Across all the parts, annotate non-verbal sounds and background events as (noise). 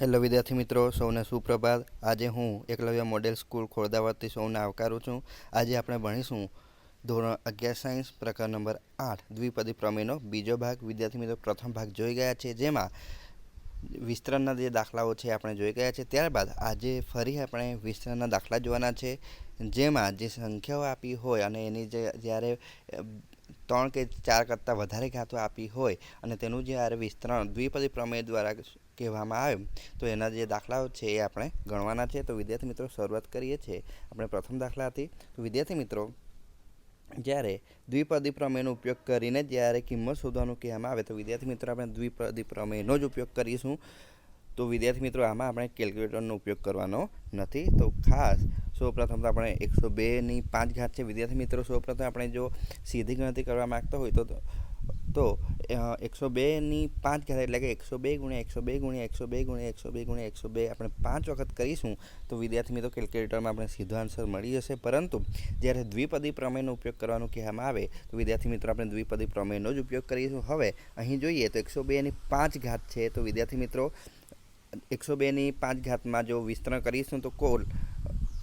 Hello વિદ્યાર્થી મિત્રો, સૌને સુપ્રભાત. આજે હું એકલવ્ય મોડેલ સ્કૂલ ખોરદાવાદથી સૌને આવકારું છું. આજે આપણે ભણીશું ધોરણ અગિયાર સાયન્સ, પ્રકાર નંબર આઠ, દ્વિપદી પ્રમેયનો બીજો ભાગ. વિદ્યાર્થી મિત્રો, પ્રથમ ભાગ જોઈ ગયા છે, જેમાં વિસ્તરણના જે દાખલાઓ છે આપણે જોઈ ગયા છે. ત્યારબાદ આજે ફરી આપણે વિસ્તરણના દાખલા જોવાના છે, જેમાં જે સંખ્યાઓ આપી હોય અને એની જે જ્યારે ત્રણ કે ચાર કરતાં વધારે ઘાતો આપી હોય અને તેનું જ્યારે વિસ્તરણ દ્વિપદી પ્રમેય દ્વારા કહેવામાં આવે તો એના જે દાખલાઓ છે એ આપણે ગણવાના છે. તો વિદ્યાર્થી મિત્રો, શરૂઆત કરીએ છીએ આપણે પ્રથમ દાખલા હતી. તો વિદ્યાર્થી મિત્રો, જ્યારે દ્વિપદી પ્રમેયનો ઉપયોગ કરીને જ્યારે કિંમત શોધવાનું કહેવામાં આવે, તો વિદ્યાર્થી મિત્રો આપણે દ્વિપદી પ્રમેયનો જ ઉપયોગ કરીશું. તો વિદ્યાર્થી મિત્રો, આમાં આપણે કેલ્ક્યુલેટરનો ઉપયોગ કરવાનો નથી. તો ખાસ સૌપ્રથમ તો આપણે એકસો બેની પાંચ ઘાત છે. વિદ્યાર્થી મિત્રો, સૌપ્રથમ આપણે જો સીધી ગણતરી કરવા માગતા હોય તો તો એકસો બેની પાંચ ઘાત એટલે કે એકસો બે ગુણ્યા એકસો બે ગુણ્યા એકસો બે ગુણ્યા એકસો બે ગુણ્યા એકસો બે આપણે પાંચ વખત કરીશું, તો વિદ્યાર્થી મિત્રો કેલ્ક્યુલેટરમાં આપણે સીધો આન્સર મળી જશે. પરંતુ જ્યારે દ્વિપદી પ્રમેયનો ઉપયોગ કરવાનું કહેવામાં આવે, તો વિદ્યાર્થી મિત્રો આપણે દ્વિપદી પ્રમેયનો જ ઉપયોગ કરીશું. હવે અહીં જોઈએ તો એકસો બેની પાંચ ઘાત છે, તો વિદ્યાર્થી મિત્રો એકસો બેની પાંચ ઘાતમાં જો વિસ્તરણ કરીશું, તો કુલ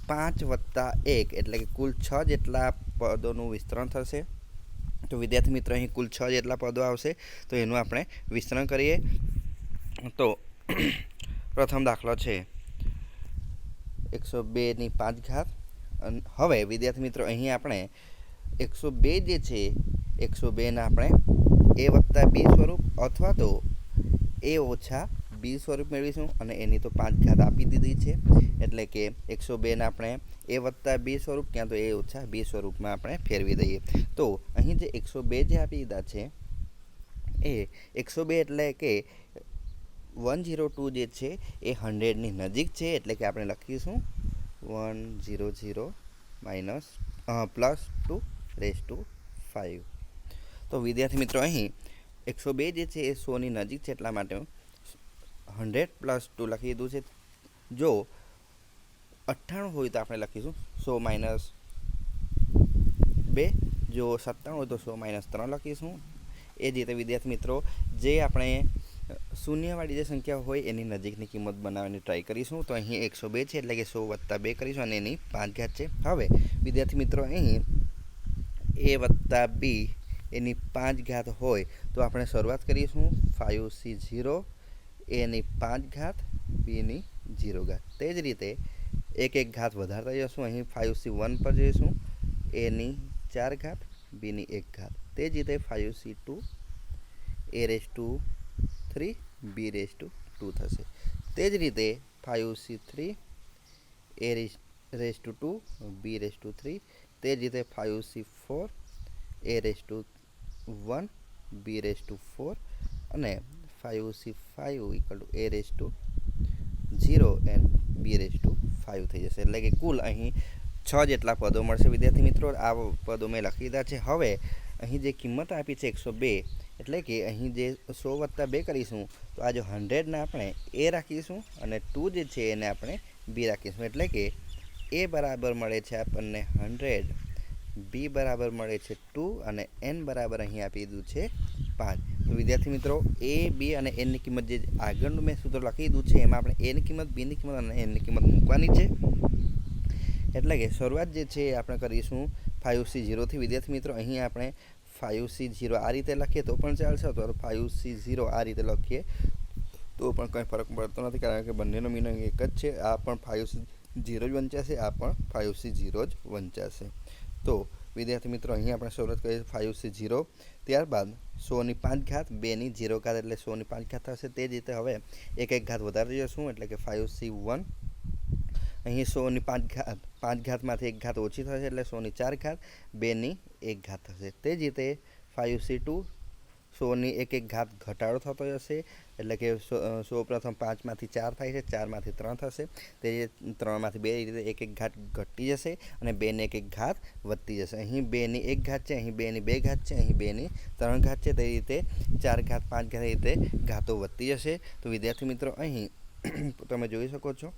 પાંચ વત્તા એક એટલે કે કુલ છ જેટલા પદોનું વિસ્તરણ થશે. તો વિદ્યાર્થી મિત્રો, અહીં કુલ છ જેટલા પદો આવશે. તો એનું આપણે વિસ્તરણ કરીએ. તો (clears throat) પ્રથમ દાખલો છે. એકસો બેની પાંચ ઘાત. હવે વિદ્યાર્થી મિત્રો, અહીં આપણે એકસો બે જે છે, એકસો બેના આપણે એ વત્તા બી સ્વરૂપ અથવા તો એ ઓછા બી સ્વરૂપ મેળવીશું અને એની તો પાંચ ઘાત આપી દીધી છે. એટલે કે એકસો બેને આપણે એ વત્તા બી સ્વરૂપ, ક્યાં તો એ ઓછા બી સ્વરૂપમાં આપણે ફેરવી દઈએ. તો અહીં જે એકસો બે જે આપી દીધા છે, એ એકસો બે એટલે કે વન ઝીરો ટુ જે છે, એ હંડ્રેડની નજીક છે, એટલે કે આપણે લખીશું one zero zero minus plus two raise two five તો વિદ્યાર્થી મિત્રો અહીં એકસો બે જે છે, એ સોની નજીક છે, એટલા માટે હંડ્રેડ પ્લસ ટુ લખી દીધું છે. જો અઠ્ઠાણું હોય તો આપણે લખીશું. સો માઇનસ બે. જો સત્તાણું હોય તો સો માઇનસ ત્રણ લખીશું. એ જ રીતે વિદ્યાર્થી મિત્રો, જે આપણે શૂન્યવાળી જે સંખ્યા હોય એની નજીકની કિંમત બનાવવાની ટ્રાય કરીશું. તો અહીં એકસો બે છે એટલે કે સો વત્તા બે કરીશું અને એની પાંચ ઘાત છે. હવે વિદ્યાર્થી મિત્રો, અહીં એ વત્તા બી એની પાંચ ઘાત હોય તો આપણે શરૂઆત કરીશું. ફાઇવ સી ઝીરો એની પાંચ ઘાત, બીની ઝીરો ઘાત. તે જ રીતે એક એક ઘાત વધારતા જઈશું. અહીં ફાઇવ સી વન પર જઈશું. એની ચાર ઘાત, બીની એક ઘાત. તે જ રીતે five C two A raise two three B raise two two થશે. તે જ રીતે five C three A raise raise two two B raise two three તે જ રીતે five C four A raise two one B raise two four અને five C five equal to A raise two zero and B raise two five થઈ જશે. એટલે કે કુલ અહીં છ જેટલા પદો મળશે. વિદ્યાર્થી મિત્રો, આ પદો મેં લખી દીધા છે. હવે અહીં જે કિંમત આપી છે એકસો બે, એટલે કે અહીં જે સો વત્તા બે કરીશું, તો આ જો હંડ્રેડને આપણે એ રાખીશું અને ટુ જે છે એને આપણે બી રાખીશું. એટલે કે એ બરાબર મળે છે આપણને હંડ્રેડ બી બરાબર મળે છે ટુ અને એન બરાબર અહીં આપી દીધું છે પાંચ. વિદ્યાર્થી મિત્રો એ બી અને એનની કિંમત જે આગળનું મેં સૂત્ર લખી દીધું છે, એમાં આપણે એની કિંમત બીની કિંમત અને એનની કિંમત મૂકવાની છે. એટલે કે શરૂઆત જે છે આપણે કરીશું ફાઇવ સી ઝીરોથી વિદ્યાર્થી મિત્રો, અહીં આપણે ફાઇવ સી ઝીરો આ રીતે લખીએ તો પણ ચાલશે, અથવા ફાઇવ સી ઝીરો આ રીતે લખીએ તો પણ કંઈ ફરક પડતો નથી, કારણ કે બંનેનો મિનિંગ એક જ છે. આ પણ ફાઇવ સી ઝીરો જ વંચાશે, આ પણ ફાઇવ સી ઝીરો જ વંચાશે. તો વિદ્યાર્થી મિત્રો, અહીં આપણે શરૂઆત કરીએ ફાઇવ સી ઝીરો ત્યારબાદ સોની પાંચ ઘાત બેની ઝીરો ઘાત એટલે સોની પાંચ ઘાત થશે. તે જ રીતે હવે એક એક ઘાત વધારી જશું એટલે કે ફાઇવ સી વન અહીં સોની પાંચ ઘાત પાંચ ઘાતમાંથી એક ઘાત ઓછી થશે, એટલે સોની ચાર ઘાત, બેની એક ઘાત થશે. તે જ રીતે ફાઇવ સી ટુ સોની એક એક ઘાત ઘટાડો થતો જશે. એટલે કે સો પ્રથમ પાંચમાંથી ચાર થાય છે, ચારમાંથી ત્રણ થશે. તે ત્રણમાંથી બે રીતે એક એક ઘાત ઘટી જશે અને બેને એક એક ઘાત વધતી જશે. અહીં બેની એક ઘાત છે, અહીં બેની બે ઘાત છે, અહીં બેની ત્રણ ઘાત છે. તે રીતે ચાર ઘાત, પાંચ ઘાત રીતે ઘાતો વધતી જશે. તો વિદ્યાર્થી મિત્રો, અહીં (clears throat) તમે જોઈ શકો છો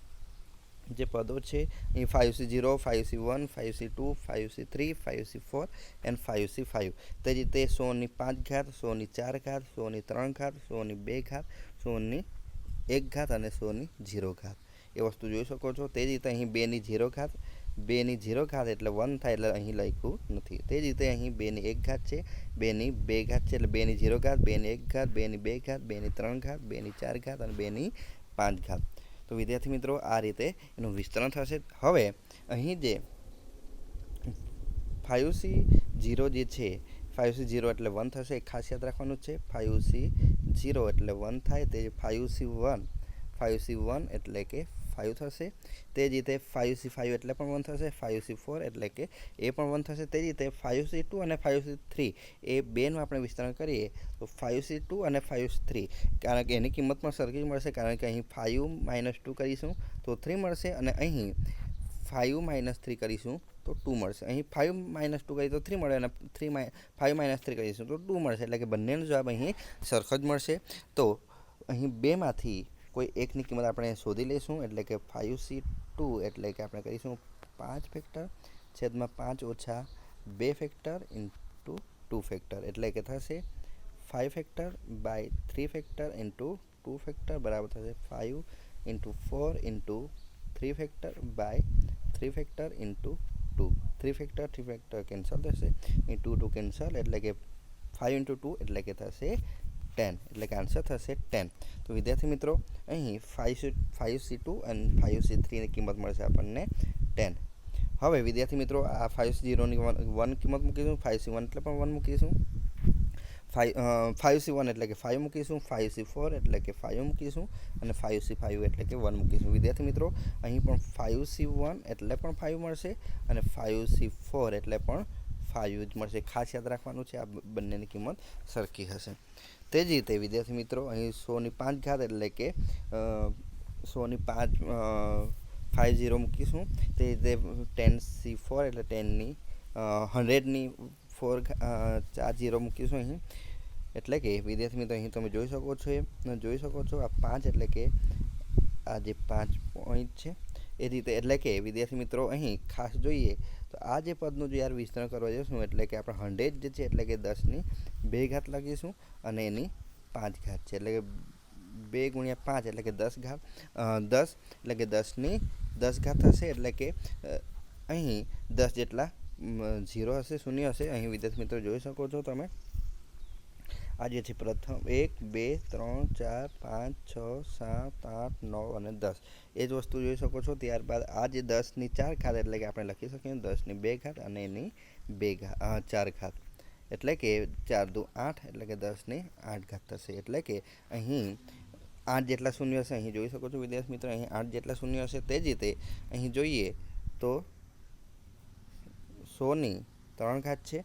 જે પદો છે અહીં five C zero five C one five C two five C three five C four and five C five તે રીતે સોની પાંચ ઘાત સોની ચાર ઘાત સોની ત્રણ ઘાત સોની બે ઘાત સોની એક ઘાત અને સોની ઝીરો ઘાત એ વસ્તુ જોઈ શકો છો તે રીતે અહીં બેની ઝીરો ઘાત બેની ઝીરો ઘાત એટલે વન થાય એટલે અહીં લખ્યું નથી તે જ રીતે અહીં બેની એક ઘાત છે બેની બે ઘાત છે એટલે બેની ઝીરો ઘાત બેની એક ઘાત બેની બે ઘાત બેની ત્રણ ઘાત બેની ચાર ઘાત અને બેની પાંચ ઘાત તો વિદ્યાર્થી મિત્રો, આ રીતે એનું વિસ્તરણ થશે. હવે, અહીં જે ફાઇવ સી જીરો જે છે ફાઇવ સી જીરો એટલે વન થશે એ ખાસ યાદ રાખવાનું છે. ફાઇવ સી જીરો એટલે વન થાય, તે five C one five C one એટલે કે ફાઇવ થશે, તે જ રીતે ફાઇવ સી ફાઇવ એટલે પણ વન થશે ફાઇવ સી ફોર એટલે કે એ પણ વન થશે, તે જ રીતે ફાઇવ સી ટુ અને ફાઇવ સી થ્રી એ બેનું આપણે વિસ્તરણ કરીએ, તો ફાઇવ સી ટુ અને ફાઇવ સી થ્રી કારણ કે એની કિંમત પણ સરખી જ મળશે, કારણ કે અહીં ફાઇવ માઇનસ ટુ કરીશું, તો થ્રી મળશે અને અહીં ફાઇવ માઇનસ થ્રી કરીશું, તો ટુ મળશે. અહીં ફાઇવ માઇનસ ટુ કરીએ તો થ્રી મળે અને થ્રી માઈ ફાઇવ માઇનસ થ્રી કરીશું, તો ટુ મળશે. એટલે કે બંનેનો જવાબ અહીં સરખો જ મળશે. તો અહીં બેમાંથી કોઈ એકની કિંમત આપણે શોધી લઈશું, એટલે કે ફાઇવ સી ટુ એટલે કે આપણે કરીશું પાંચ ફેક્ટર છેદમાં પાંચ ઓછા બે ફેક્ટર ઇન્ટુ ટુ ફેક્ટર એટલે કે થશે five factor by three factor into two factor બરાબર થશે five into four into three factor by three factor into two three factor three factor cancel થશે. ઇન્ટુ ટુ કેન્સલ એટલે કે five into two એટલે કે થશે ટેન એટલે કે આન્સર થશે ટેન તો વિદ્યાર્થી મિત્રો, અહીં five C five C two અને ફાઇવ સી થ્રીની કિંમત મળશે આપણને ટેન હવે વિદ્યાર્થી મિત્રો, આ ફાઇવ સી ઝીરોની વન કિંમત મૂકીશું ફાઇવ સી વન એટલે પણ વન મૂકીશું ફાઇવ ફાઇવ સી વન એટલે કે ફાઇવ મૂકીશું ફાઇવ સી ફોર એટલે કે ફાઇવ મૂકીશું અને ફાઇવ સી ફાઇવ એટલે કે વન મૂકીશું વિદ્યાર્થી મિત્રો, અહીં પણ ફાઇવ સી વન એટલે પણ ફાઇવ મળશે અને ફાઇવ સી ફોર એટલે પણ ફાઇવ જ મળશે. ખાસ યાદ રાખવાનું છે, આ બંનેની કિંમત સરખી હશે. તે જ રીતે વિદ્યાર્થી મિત્રો, અહીં સોની પાંચ ઘાત એટલે કે સોની પાંચ ફાઇવ ઝીરો મૂકીશું. તે રીતે ટેન સી ફોર એટલે ટેનની હંડ્રેડની ફોર ચાર ઝીરો મૂકીશું અહીં. એટલે કે વિદ્યાર્થી મિત્રો, અહીં તમે જોઈ શકો છો જોઈ શકો છો આ પાંચ એટલે કે આ જે પાંચ પોઈન્ટ છે એ રીતે એટલે કે વિદ્યાર્થી મિત્રો, અહીં ખાસ જોઈએ તો આ જે પદનું જો યાર વિસ્તરણ કરવા જઈશું, એટલે કે આપણે હંડ્રેડ જે છે, એટલે કે દસની બે ઘાત લખીશું અને એની પાંચ ઘાત છે, એટલે કે બે ગુણ્યા પાંચ, એટલે કે દસ ઘાત દસ, એટલે કે દસની દસ ઘાત થશે એટલે કે અહીં દસ જેટલા ઝીરો હશે, શૂન્ય હશે. અહીં વિદ્યાર્થી મિત્રો જોઈ શકો છો તમે. આ જે છે પ્રથમ એક, બે, ત્રણ, ચાર, પાંચ, છ, સાત, આઠ, નવ અને દસ. એ જ વસ્તુ જોઈ શકો છો. ત્યારબાદ આ જે દસની ચાર ઘાત એટલે કે આપણે લખી શકીએ દસની બે ઘાત અને એની બે ઘાત ચાર ઘાત. એટલે કે ચાર દુ આઠ એટલે કે દસની આઠ ઘાત થશે. એટલે કે અહીં આઠ જેટલા શૂન્ય હશે, અહીં જોઈ શકો છો વિદ્યાર્થી મિત્રો, અહીં આઠ જેટલા શૂન્ય હશે તે જ રીતે અહીં જોઈએ તો સોની ત્રણ ઘાત છે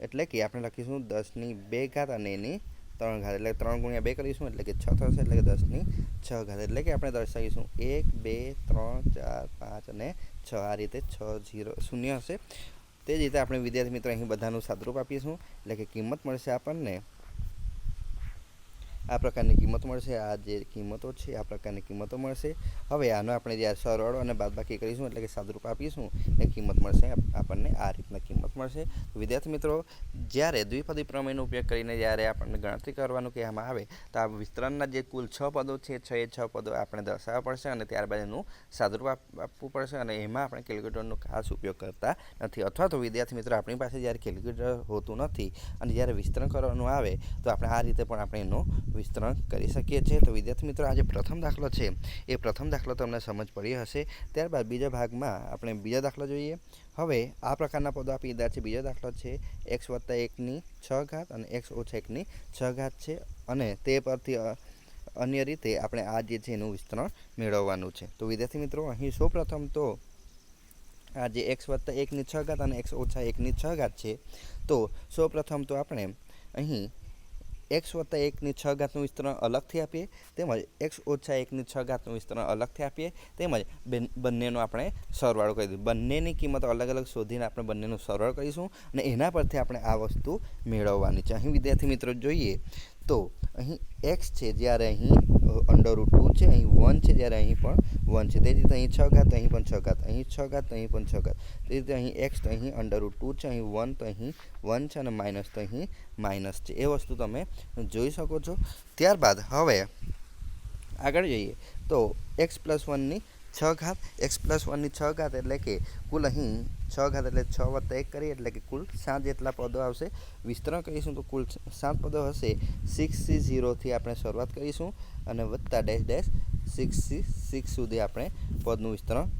એટલે કે આપણે લખીશું દસની બે ઘાત અને એની ત્રણ ઘાત. એટલે ત્રણ ગુણ્યા બે કરીશું એટલે કે છ થશે, એટલે કે દસની છ ઘાત. એટલે કે આપણે દર્શાવીશું એક, બે, ત્રણ, ચાર, પાંચ અને છ. આ રીતે છ જીરો શૂન્ય હશે. તે જ રીતે આપણે વિદ્યાર્થી મિત્રો અહીં બધાનું સાદરૂપ આપીશું. એટલે કે કિંમત મળશે આપણને આ પ્રકારની કિંમત મળશે, આ જે કિંમતો છે, આ પ્રકારની કિંમતો મળશે. હવે આનો આપણે જ્યારે સરવાળો અને બાદબાકી કરીશું, એટલે કે સાદરૂપ આપીશું, એ કિંમત મળશે આપણને આ રીતના કિંમત મળશે. વિદ્યાર્થી મિત્રો, જ્યારે દ્વિપદી પ્રમેયનો ઉપયોગ કરીને જ્યારે આપણને ગણતરી કરવાનું કહેવામાં આવે, તો આ વિસ્તરણના જે કુલ છ પદો છે, છ એ છ પદો આપણે દર્શાવવા પડશે અને ત્યારબાદ એનું સાદરૂપ આપવું પડશે અને એમાં આપણે કેલ્ક્યુલેટરનો ખાસ ઉપયોગ કરતા નથી. અથવા તો વિદ્યાર્થી મિત્રો, આપણી પાસે જ્યારે કેલ્ક્યુલેટર હોતું નથી અને જ્યારે વિસ્તરણ કરવાનું આવે, તો આપણે આ રીતે પણ આપણે એનો વિસ્તરણ કરી શકીએ છીએ. તો વિદ્યાર્થી મિત્રો, આજે પ્રથમ દાખલો છે. એ પ્રથમ દાખલો તમને સમજ પડી હશે. ત્યારબાદ બીજા ભાગમાં આપણે બીજા દાખલો જોઈએ. હવે આ પ્રકારના પદો આપી દીધા છે. બીજો દાખલો છે એક્સ વત્તા એકની છ ઘાત અને એક્સ ઓછા એકની છ ઘાત છે. અને તે પરથી અન્ય રીતે આપણે આ જે છે એનું વિસ્તરણ મેળવવાનું છે. તો વિદ્યાર્થી મિત્રો, અહીં સૌપ્રથમ તો આ જે એક્સ વત્તા એકની છ ઘાત અને એક્સ ઓછા એકની છ ઘાત છે. તો સૌપ્રથમ તો આપણે અહીં એક્સ વત્તા એકની છ ઘાતનું વિસ્તરણ અલગથી આપીએ, તેમજ એક્સ ઓછા એકની છ ઘાતનું વિસ્તરણ અલગથી આપીએ, તેમજ બંનેનો આપણે સરવાળો કરી દઈશું બંનેની કિંમત અલગ અલગ શોધીને આપણે બંનેનો સરવાળો કરીશું અને એના પરથી આપણે આ વસ્તુ મેળવવાની છે. અહીં વિદ્યાર્થી મિત્રો જોઈએ તો અહીં એક્સ છે જ્યારે અહીં અંડર ટુ છે, અહીં વન છે જ્યારે અહીં પણ વન છે. તે રીતે અહીં છ ઘાત, અહીં પણ છ ઘાત, અહીં છ ઘાત, અહીં પણ છ ઘાત. તે રીતે અહીં એક્સ તો અહીં અંડર ટુ છે, અહીં વન તો અહીં વન છે અને માઇનસ તો અહીં માઇનસ છે. એ વસ્તુ તમે જોઈ શકો છો. ત્યારબાદ હવે આગળ જઈએ. તો એક્સ પ્લસ વનની છ ઘાત, એક્સ પ્લસ વનની છ ઘાત એટલે કે કુલ અહીં છ ઘાત એટલે છ વત્તા એક કરીએ એટલે કે કુલ સાત જેટલા પદો આવશે. વિસ્તરણ કરીશું તો કુલ સાત પદો હશે. સિક્સ સી ઝીરોથી આપણે શરૂઆત કરીશું અને વત્તા dash dash six C six સુધી આપણે પદનું વિસ્તરણ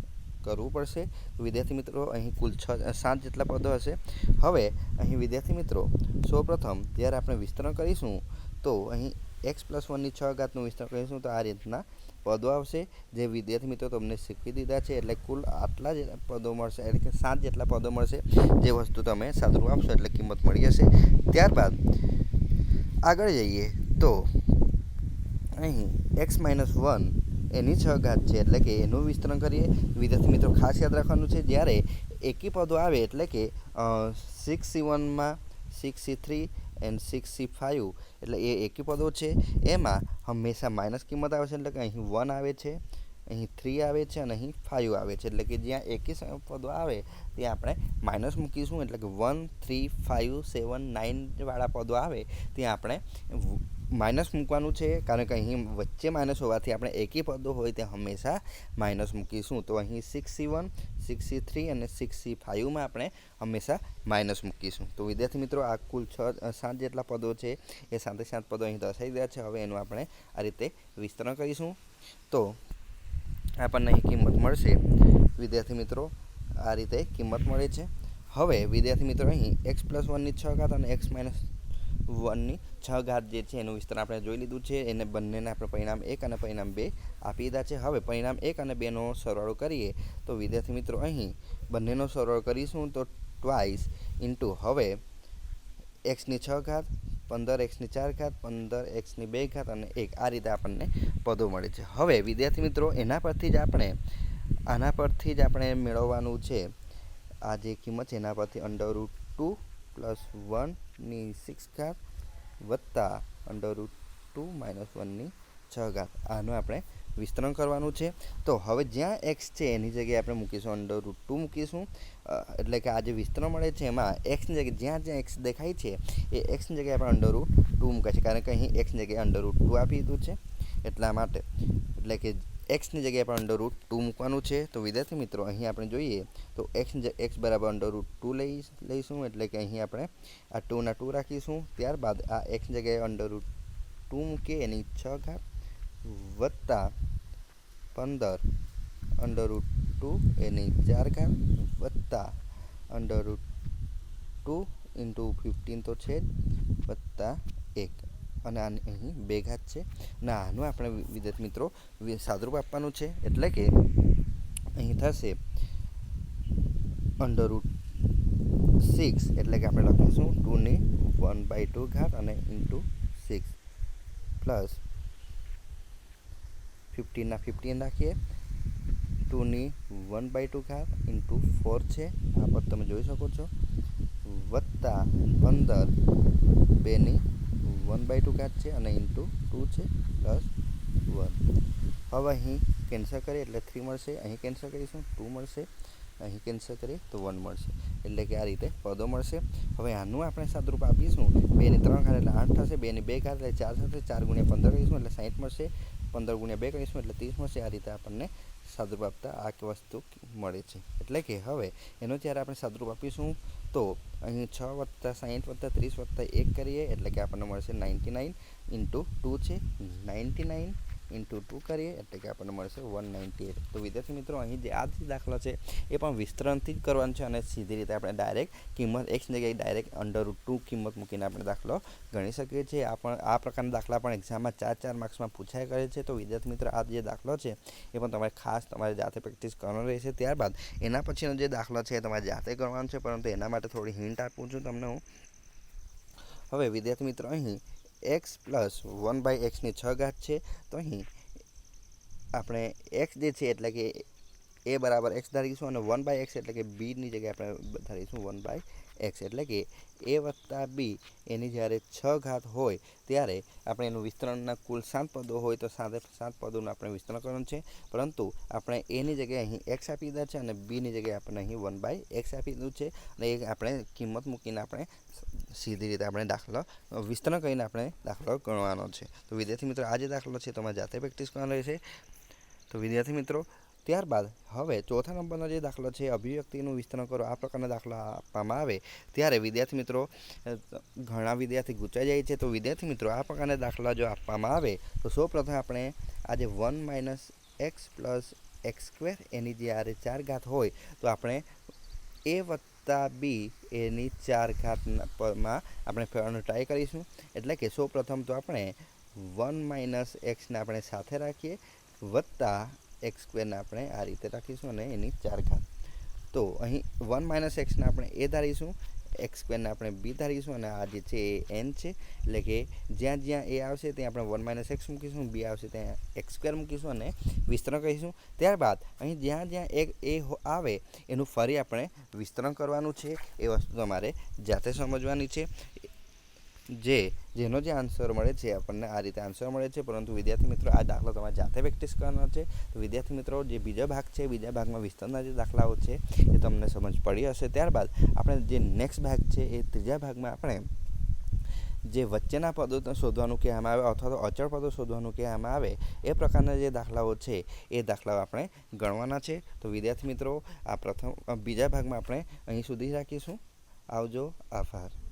કરવું પડશે. વિદ્યાર્થી મિત્રો, અહીં કુલ છ સાત જેટલા પદો હશે. હવે અહીં વિદ્યાર્થી મિત્રો, સૌપ્રથમ જ્યારે આપણે વિસ્તરણ કરીશું તો અહીં એક્સ પ્લસ વનની છ ઘાતનું વિસ્તરણ કરીશું તો આ રીતના પદો આવશે. જે વિદ્યાર્થી મિત્રો તમને શીખવી દીધા છે, એટલે કુલ આટલા જ પદો મળશે, એટલે કે સાત જેટલા પદો મળશે જે વસ્તુ તમે સાદરું આપશો, એટલે કિંમત મળી જશે. ત્યારબાદ આગળ જઈએ તો અહીં એક્સ માઇનસ વન એની છ ઘાત છે, એટલે કે એનું વિસ્તરણ કરીએ. વિદ્યાર્થી મિત્રો ખાસ યાદ રાખવાનું છે, જ્યારે એકી પદો આવે એટલે કે સિક્સ સી વનમાં six C three and six C five એટલે એ એકી પદો છે. એમાં હંમેશા માઇનસ કિંમત આવે છે, એટલે કે અહીં વન આવે છે, અહીં થ્રી આવે છે અને અહીં ફાઇવ આવે છે. એટલે કે જ્યાં એકી પદો આવે, ત્યાં આપણે માઇનસ મૂકીશું. એટલે કે વન થ્રી ફાઇવ સેવન નાઇનવાળા પદો આવે, ત્યાં આપણે માઇનસ મૂકવાનું છે, કારણ કે અહીં વચ્ચે માઇનસ હોવાથી આપણે એકી પદો હોય ત્યાં હંમેશા માઇનસ મૂકીશું. તો અહીં six C one six C three અને સિક્સ સી ફાઇવમાં આપણે હંમેશા માઇનસ મૂકીશું. તો વિદ્યાર્થી મિત્રો, આ કુલ છ સાત જેટલા પદો છે, એ સાતે સાત પદો અહીં દર્શાવી રહ્યા છે. હવે એનું આપણે આ રીતે વિસ્તરણ કરીશું. તો આપણને અહીં કિંમત મળશે. વિદ્યાર્થી મિત્રો, આ રીતે કિંમત મળે છે. હવે વિદ્યાર્થી મિત્રો, અહીં એક્સ પ્લસ વનની છ ઘાત અને એક્સ માઇનસ વનની છ ઘાત જે છે એનું વિસ્તરણ આપણે જોઈ લીધું છે. એને બંનેને આપણે પરિણામ એક અને પરિણામ બે આપી દીધા છે. હવે પરિણામ એક અને બેનો સરવાળો કરીએ. તો વિદ્યાર્થી મિત્રો, અહીં બંનેનો સરવાળો કરીશું તો ટ્વાઇસ ઇન્ટુ હવે એક્સની છ ઘાત, પંદર એક્સની ચાર ઘાત, પંદર એક્સની બે ઘાત અને એક. આ રીતે આપણને પદો મળે છે. હવે વિદ્યાર્થી મિત્રો, એના પરથી જ આપણે, આના પરથી જ આપણે મેળવવાનું છે. આ જે કિંમત છે એના પરથી અંડર રૂટ ટુ પ્લસ વનની સિક્સ ઘાત વત્તા અંડર રૂટ ટુ માઇનસ વનની છ ઘાત. આનું આપણે વિસ્તરણ કરવાનું છે. તો હવે જ્યાં એક્સ છે, એની જગ્યાએ આપણે મૂકીશું અંડર રૂટ ટુ મૂકીશું. એટલે કે આ જે વિસ્તરણ મળે છે, એમાં એક્સની જગ્યાએ જ્યાં જ્યાં એક્સ દેખાય છે, એ એક્સની જગ્યાએ આપણે અંડર રૂટ ટુ મૂકાય છે. કારણ કે અહીં એક્સની જગ્યાએ અંડર રૂટ ટુ આપી દીધું છે એટલા માટે. એટલે કે એક્સની જગ્યાએ આપણે અંડર રૂટ ટુ મૂકવાનું છે. તો વિદ્યાર્થી મિત્રો, અહીં આપણે જોઈએ તો એક્સની એક્સ બરાબર અંડર રૂટ ટુ લઈ, લઈશું. એટલે કે અહીં આપણે આ ટુના ટુ રાખીશું. ત્યારબાદ આ એક્સની જગ્યાએ અંડર રૂટ ટુ મૂકીએ. એની છ ઘાત વત્તા પંદર અંડર રૂટ ટુ એની ચાર ઘાત વત્તા under root two into fifteen તો છે જ વત્તા એક. અને આને અહીં બે ઘાત છે. અને આનું આપણે વિદ્યાર્થી મિત્રો સાદુરૂપ આપવાનું છે. એટલે કે અહીં થશે અંડરરૂટ સિક્સ એટલે કે આપણે લખીશું ટુની વન બાય ટુ ઘાત અને ઇન્ટુ સિક્સ પ્લસ ફિફ્ટીનના ફિફ્ટીન રાખીએ. ટુની વન બાય ટુ ઘાત ઇન્ટુ ફોર છે. આ પદ તમે જોઈ શકો છો. વત્તા પંદર બેની વન બાય ટુ કાચ છે અને ઇન્ટુ ટુ છે પ્લસ વન હવે અહીં કેન્સલ કરીએ એટલે થ્રી મળશે. અહીં કેન્સલ કરીશું ટુ મળશે. અહીં કેન્સલ કરીએ તો વન મળશે. એટલે કે આ રીતે પદો મળશે. હવે આનું આપણે સાદરૂપ આપીશું. બેની ત્રણ ઘાત એટલે આઠ થશે બેની બે ઘાત એટલે ચાર થશે ચાર ગુણ્યા પંદર કરીશું એટલે સાહીઠ મળશે. પંદર ગુણ્યા બે કરીશું એટલે ત્રીસ મળશે આ રીતે આપણને સાદરૂપ આપતા આ વસ્તુ મળે છે. એટલે કે હવે એનો જ્યારે આપણે સાદરૂપ આપીશું, તો અહીં છ વત્તા સાહીઠ વત્તા ત્રીસ વત્તા એક કરીએ એટલે કે આપણને મળશે નાઇન્ટી નાઇન ઇન્ટુ ટુ છે. નાઇન્ટી નાઇન ઇન્ટુ ટુ કરીએ, એટલે કે આપણને મળશે વન નાઇન્ટી એટ તો વિદ્યાર્થી મિત્રો, અહીં જે આ જે દાખલો છે, એ પણ વિસ્તરણથી જ કરવાનો છે અને સીધી રીતે આપણે ડાયરેક્ટ કિંમત એક જગ્યાએ ડાયરેક્ટ અંડર ટુ કિંમત મૂકીને આપણે દાખલો ગણી શકીએ છીએ. આ પણ, આ પ્રકારના દાખલા પણ એક્ઝામમાં ચાર ચાર માર્ક્સમાં પૂછાય કરે છે. તો વિદ્યાર્થી મિત્રો, આ જે દાખલો છે, એ પણ તમારે ખાસ તમારે જાતે પ્રેક્ટિસ કરવાનો રહેશે. ત્યારબાદ એના પછીનો જે દાખલો છે, એ તમારે જાતે કરવાનો છે. પરંતુ એના માટે થોડી હિન્ટ આપું છું તમને હું. હવે વિદ્યાર્થી મિત્રો, અહીં એક્સ પ્લસ વન બાય એક્સની છ ઘાત છે. તો અહીં આપણે એક્સ જે છે એટલે કે એ બરાબર એક્સ ધારીશું અને વન બાય એક્સ એટલે કે બીની જગ્યાએ આપણે ધારીશું વન બાય એક્સ એટલે કે એ વત્તા બી એની જ્યારે છ ઘાત હોય ત્યારે આપણે એનું વિસ્તરણના કુલ સાત પદો હોય તો સાતે સાત પદોનું આપણે વિસ્તરણ કરવાનું છે. પરંતુ આપણે એની જગ્યાએ અહીં એક્સ આપી દીધા છે અને બીની જગ્યાએ આપણે અહીં વન બાય એક્સ આપી દીધું છે. અને એ આપણે કિંમત મૂકીને આપણે સીધી રીતે આપણે દાખલો, વિસ્તરણ કરીને આપણે દાખલો ગણવાનો છે. તો વિદ્યાર્થી મિત્રો આ જે દાખલો છે તમારે જાતે પ્રેક્ટિસ કરવાનો રહેશે. તો વિદ્યાર્થી મિત્રો ત્યારબાદ હવે ચોથા નંબરનો જે દાખલો છે, અભિવ્યક્તિનું વિસ્તરણ કરો, આ પ્રકારના દાખલા આપવામાં આવે, ત્યારે વિદ્યાર્થી મિત્રો ઘણા વિદ્યાર્થી ગૂંચાઈ જાય છે. તો વિદ્યાર્થી મિત્રો, આ પ્રકારના દાખલા જો આપવામાં આવે, તો સૌપ્રથમ આપણે આજે one minus x plus x square એની જે આરે ચાર ઘાત હોય, તો આપણે એ વત્તા બી એની ચાર ઘાતમાં આપણે ફેરવાનો ટ્રાય કરીશું. એટલે કે સૌપ્રથમ તો આપણે વન માઇનસ એક્સને આપણે સાથે રાખીએ, વત્તા એક્સ સ્ક્વેરને આપણે આ રીતે રાખીશું અને એની ચાર ઘાત. તો અહીં વન માઇનસ એક્સને આપણે એ ધારીશું, એક્સ સ્ક્વેરને આપણે બી ધારીશું અને આ જે છે એ એન છે. એટલે કે જ્યાં જ્યાં એ આવશે ત્યાં આપણે વન માઇનસ એક્સ મૂકીશું, બી આવશે ત્યાં એક્સ સ્ક્વેર મૂકીશું અને વિસ્તરણ કહીશું ત્યારબાદ અહીં જ્યાં જ્યાં એક એ આવે એનું ફરી આપણે વિસ્તરણ કરવાનું છે, એ વસ્તુ તમારે જાતે સમજવાની છે. જે જેનો જે આન્સર મળે છે, આપણને આ રીતે આન્સર મળે છે. પરંતુ વિદ્યાર્થી મિત્રો, આ દાખલો તમારે જાતે પ્રેક્ટિસ કરવાનો છે. તો વિદ્યાર્થી મિત્રો, જે બીજો ભાગ છે, બીજા ભાગમાં વિસ્તરના જે દાખલાઓ છે, એ તમને સમજ પડી હશે. ત્યારબાદ આપણે જે નેક્સ્ટ ભાગ છે, એ ત્રીજા ભાગમાં આપણે જે વચ્ચેના પદો શોધવાનું કહેવામાં આવે, અથવા તો અચળ પદો શોધવાનું કહેવામાં આવે, એ પ્રકારના જે દાખલાઓ છે, એ દાખલાઓ આપણે ગણવાના છે. તો વિદ્યાર્થી મિત્રો, આ પ્રથમ, બીજા ભાગમાં આપણે અહીં સુધી રાખીશું. આવજો. આભાર.